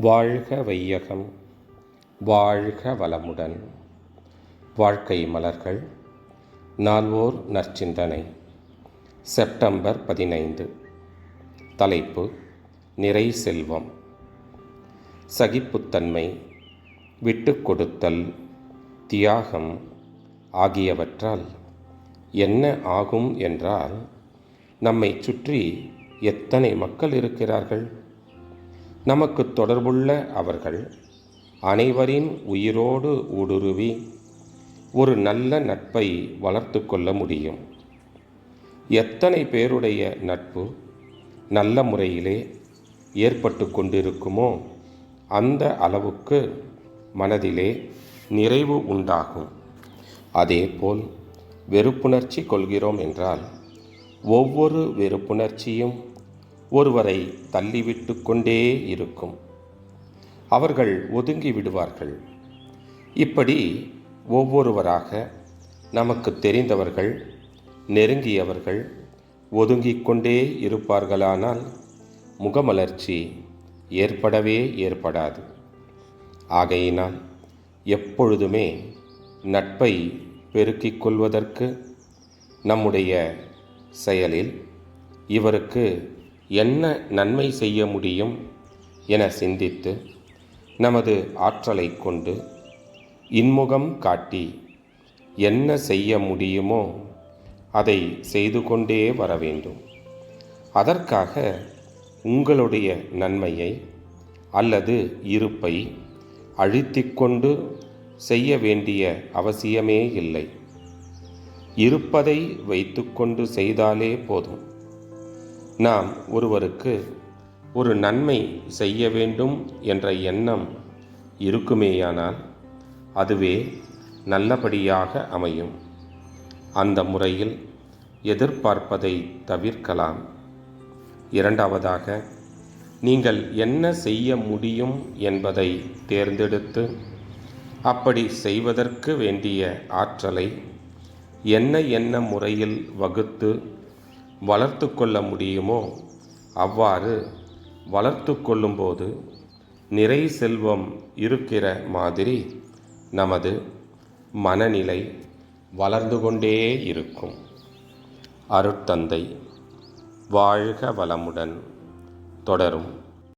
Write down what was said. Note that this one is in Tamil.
வாழ்க வையகம் வாழ்க வளமுடன். வாழ்க்கை மலர்கள் நால்வோர் நற்சிந்தனை. செப்டம்பர் பதினைந்து. தலைப்பு நிறை செல்வம். சகிப்புத்தன்மை விட்டு கொடுத்தல் தியாகம் ஆகியவற்றால் என்ன ஆகும் என்றால் நம்மை சுற்றி எத்தனை மக்கள் இருக்கிறார்கள்? நமக்கு தொடர்புள்ள அவர்கள் அனைவரின் உயிரோடு ஊடுருவி ஒரு நல்ல நட்பை வளர்த்து கொள்ள முடியும். எத்தனை பேருடைய நட்பு நல்ல முறையிலே ஏற்பட்டு கொண்டிருக்குமோ அந்த அளவுக்கு மனதிலே நிறைவு உண்டாகும். அதேபோல் வெறுப்புணர்ச்சி கொள்கிறோம் என்றால் ஒவ்வொரு வெறுப்புணர்ச்சியும் ஒருவரை தள்ளிவிட்டு கொண்டே இருக்கும். அவர்கள் ஒதுங்கி விடுவார்கள். இப்படி ஒவ்வொருவராக நமக்கு தெரிந்தவர்கள் நெருங்கியவர்கள் ஒதுங்கிக் கொண்டே இருப்பார்களானால் முகமலர்ச்சி ஏற்படவே ஏற்படாது. ஆகையினால் எப்பொழுதுமே நட்பை பெருக்கிக் கொள்வதற்கு நம்முடைய செயலில் இவருக்கு என்ன நன்மை செய்ய முடியும் என சிந்தித்து நமது ஆற்றலை கொண்டு இன்முகம் காட்டி என்ன செய்ய முடியுமோ அதை செய்து கொண்டே வர வேண்டும். அதற்காக உங்களுடைய நன்மையை அல்லது இருப்பை அழித்திக்கொண்டு செய்ய வேண்டிய அவசியமே இல்லை. இருப்பதை வைத்துக்கொண்டு செய்தாலே போதும். நாம் ஒருவருக்கு ஒரு நன்மை செய்ய வேண்டும் என்ற எண்ணம் இருக்குமேயானால் அதுவே நல்லபடியாக அமையும். அந்த முறையில் எதிர்பார்ப்பதை தவிர்க்கலாம். இரண்டாவதாக நீங்கள் என்ன செய்ய முடியும் என்பதை தேர்ந்தெடுத்து அப்படி செய்வதற்கு வேண்டிய ஆற்றலை என்ன என்ன முறையில் வகுத்து வளர்த்து கொள்ள முடியுமோ? அவ்வாறு வளர்த்து கொள்ளும்போது நிறை செல்வம் இருக்கிற மாதிரி நமது மனநிலை வளர்ந்து கொண்டே இருக்கும். அருட்தந்தை வாழ்க வளமுடன். தொடரும்